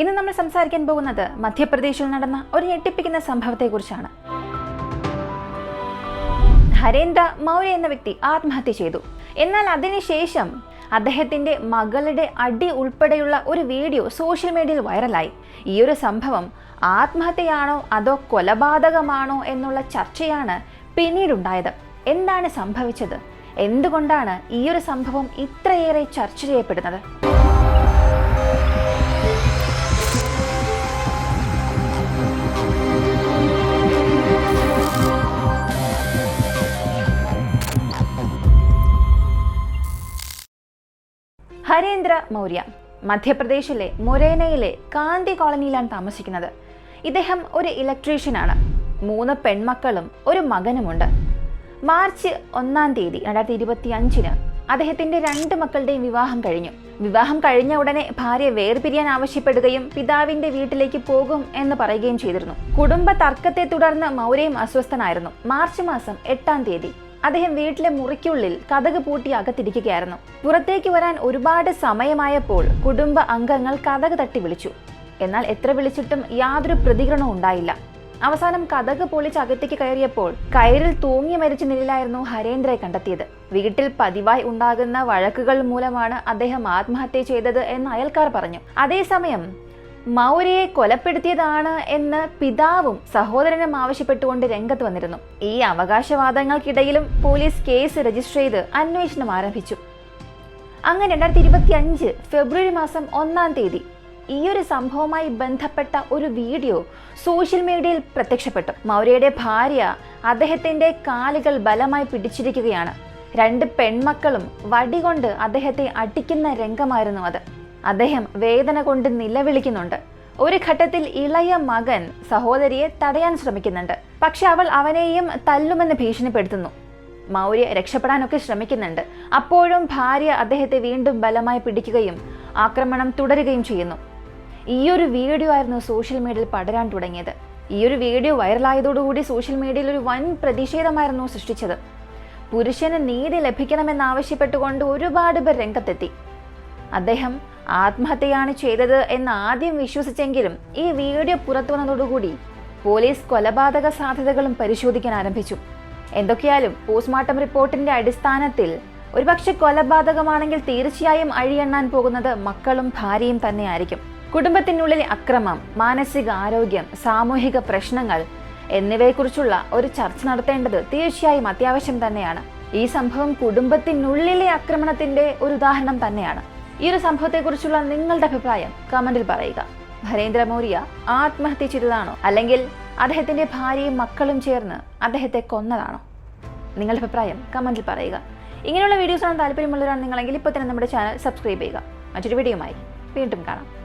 ഇന്ന് നമ്മൾ സംസാരിക്കാൻ പോകുന്നത് മധ്യപ്രദേശിൽ നടന്ന ഒരു ഞെട്ടിപ്പിക്കുന്ന സംഭവത്തെക്കുറിച്ചാണ്. ഹരേന്ദ്ര മൗര്യ എന്ന വ്യക്തി ആത്മഹത്യ ചെയ്തു. എന്നാൽ അതിനുശേഷം അദ്ദേഹത്തിന്റെ മകളുടെ അടി ഉൾപ്പെടെയുള്ള ഒരു വീഡിയോ സോഷ്യൽ മീഡിയയിൽ വൈറലായി. ഈ ഒരു സംഭവം ആത്മഹത്യയാണോ അതോ കൊലപാതകമാണോ എന്നുള്ള ചർച്ചയാണ് പിന്നീടുണ്ടായത്. എന്താണ് സംഭവിച്ചത്? എന്തുകൊണ്ടാണ് ഈ ഒരു സംഭവം ഇത്രയേറെ ചർച്ച ചെയ്യപ്പെടുന്നത്? ഹരേന്ദ്ര മൗര്യ മധ്യപ്രദേശിലെ മൊരേനയിലെ കാന്തി കോളനിയിലാണ് താമസിക്കുന്നത്. ഇദ്ദേഹം ഒരു ഇലക്ട്രീഷ്യനാണ്. മൂന്ന് പെൺമക്കളും ഒരു മകനുമുണ്ട്. മാർച്ച് ഒന്നാം തീയതി രണ്ടായിരത്തി ഇരുപത്തി അഞ്ചിന് അദ്ദേഹത്തിന്റെ രണ്ട് മക്കളുടെയും വിവാഹം കഴിഞ്ഞു. വിവാഹം കഴിഞ്ഞ ഉടനെ ഭാര്യ വേർപിരിയാൻ ആവശ്യപ്പെടുകയും പിതാവിന്റെ വീട്ടിലേക്ക് പോകും എന്ന് പറയുകയും ചെയ്തിരുന്നു. കുടുംബ തർക്കത്തെ തുടർന്ന് മൗര്യയും അസ്വസ്ഥനായിരുന്നു. മാർച്ച് മാസം എട്ടാം തീയതി അദ്ദേഹം വീട്ടിലെ മുറിക്കുള്ളിൽ കഥക് പൂട്ടി അകത്തിരിക്കുകയായിരുന്നു. പുറത്തേക്ക് വരാൻ ഒരുപാട് സമയമായപ്പോൾ കുടുംബ അംഗങ്ങൾ കഥക് തട്ടി വിളിച്ചു. എന്നാൽ എത്ര വിളിച്ചിട്ടും യാതൊരു പ്രതികരണവും ഉണ്ടായില്ല. അവസാനം കഥക് പൊളിച്ച് അകത്തേക്ക് കയറിയപ്പോൾ കയറിൽ തൂങ്ങി മരിച്ച നിലയിലായിരുന്നു ഹരേന്ദ്രയെ കണ്ടെത്തിയത്. വീട്ടിൽ പതിവായി ഉണ്ടാകുന്ന വഴക്കുകൾ മൂലമാണ് അദ്ദേഹം ആത്മഹത്യ ചെയ്തത് എന്ന് അയൽക്കാർ പറഞ്ഞു. അതേസമയം മൗര്യയെ കൊലപ്പെടുത്തിയതാണ് എന്ന് പിതാവും സഹോദരനും ആവശ്യപ്പെട്ടുകൊണ്ട് രംഗത്ത് വന്നിരുന്നു. ഈ അവകാശവാദങ്ങൾക്കിടയിലും പോലീസ് കേസ് രജിസ്റ്റർ ചെയ്ത് അന്വേഷണം ആരംഭിച്ചു. അങ്ങനെ രണ്ടായിരത്തി ഇരുപത്തി അഞ്ച് ഫെബ്രുവരി മാസം ഒന്നാം തീയതി ഈ ഒരു സംഭവവുമായി ബന്ധപ്പെട്ട ഒരു വീഡിയോ സോഷ്യൽ മീഡിയയിൽ പ്രത്യക്ഷപ്പെട്ടു. മൗര്യയുടെ ഭാര്യ അദ്ദേഹത്തിന്റെ കാലുകൾ ബലമായി പിടിച്ചിരിക്കുകയാണ്. രണ്ട് പെൺമക്കളും വടികൊണ്ട് അദ്ദേഹത്തെ അടിക്കുന്ന രംഗമായിരുന്നു അത്. അദ്ദേഹം വേദന കൊണ്ട് നിലവിളിക്കുന്നുണ്ട്. ഒരു ഘട്ടത്തിൽ ഇളയ മകൻ സഹോദരിയെ തടയാൻ ശ്രമിക്കുന്നുണ്ട്. പക്ഷെ അവൾ അവനെയും തല്ലുമെന്ന് ഭീഷണിപ്പെടുത്തുന്നു. മൗര്യ രക്ഷപ്പെടാനൊക്കെ ശ്രമിക്കുന്നുണ്ട്. അപ്പോഴും ഭാര്യ അദ്ദേഹത്തെ വീണ്ടും ബലമായി പിടിക്കുകയും ആക്രമണം തുടരുകയും ചെയ്യുന്നു. ഈ ഒരു വീഡിയോ ആയിരുന്നു സോഷ്യൽ മീഡിയയിൽ പടരാൻ തുടങ്ങിയത്. ഈ ഒരു വീഡിയോ വൈറലായതോടുകൂടി സോഷ്യൽ മീഡിയയിൽ ഒരു വൻ പ്രതിഷേധമായിരുന്നു സൃഷ്ടിച്ചത്. പുരുഷന് നീതി ലഭിക്കണമെന്നാവശ്യപ്പെട്ടുകൊണ്ട് ഒരുപാട് പേർ രംഗത്തെത്തി. അദ്ദേഹം ആത്മഹത്യയാണ് ചെയ്തത് എന്ന് ആദ്യം വിശ്വസിച്ചെങ്കിലും ഈ വീഡിയോ പുറത്തു വന്നതോടുകൂടി പോലീസ് കൊലപാതക സാധ്യതകളും പരിശോധിക്കാൻ ആരംഭിച്ചു. എന്തൊക്കെയാലും പോസ്റ്റ്മോർട്ടം റിപ്പോർട്ടിന്റെ അടിസ്ഥാനത്തിൽ ഒരുപക്ഷെ കൊലപാതകമാണെങ്കിൽ തീർച്ചയായും അഴിയെണ്ണാൻ പോകുന്നത് മക്കളും ഭാര്യയും തന്നെയായിരിക്കും. കുടുംബത്തിനുള്ളിൽ അക്രമം മാനസിക ആരോഗ്യം സാമൂഹിക പ്രശ്നങ്ങൾ എന്നിവയെക്കുറിച്ചുള്ള ഒരു ചർച്ച നടത്തേണ്ടത് തീർച്ചയായും അത്യാവശ്യം തന്നെയാണ്. ഈ സംഭവം കുടുംബത്തിനുള്ളിലെ ആക്രമണത്തിന്റെ ഒരു ഉദാഹരണം തന്നെയാണ്. ഈ ഒരു സംഭവത്തെക്കുറിച്ചുള്ള നിങ്ങളുടെ അഭിപ്രായം കമന്റിൽ പറയുക. ഭരേന്ദ്ര ആത്മഹത്യ ചെയ്തതാണോ? അല്ലെങ്കിൽ അദ്ദേഹത്തിന്റെ ഭാര്യയും മക്കളും ചേർന്ന് അദ്ദേഹത്തെ കൊന്നതാണോ? നിങ്ങളുടെ അഭിപ്രായം കമന്റിൽ പറയുക. ഇങ്ങനെയുള്ള വീഡിയോസ് താല്പര്യമുള്ളവരാണ് നിങ്ങളെങ്കിൽ ഇപ്പോൾ തന്നെ നമ്മുടെ ചാനൽ സബ്സ്ക്രൈബ് ചെയ്യുക. മറ്റൊരു വീഡിയോയുമായി വീണ്ടും കാണാം.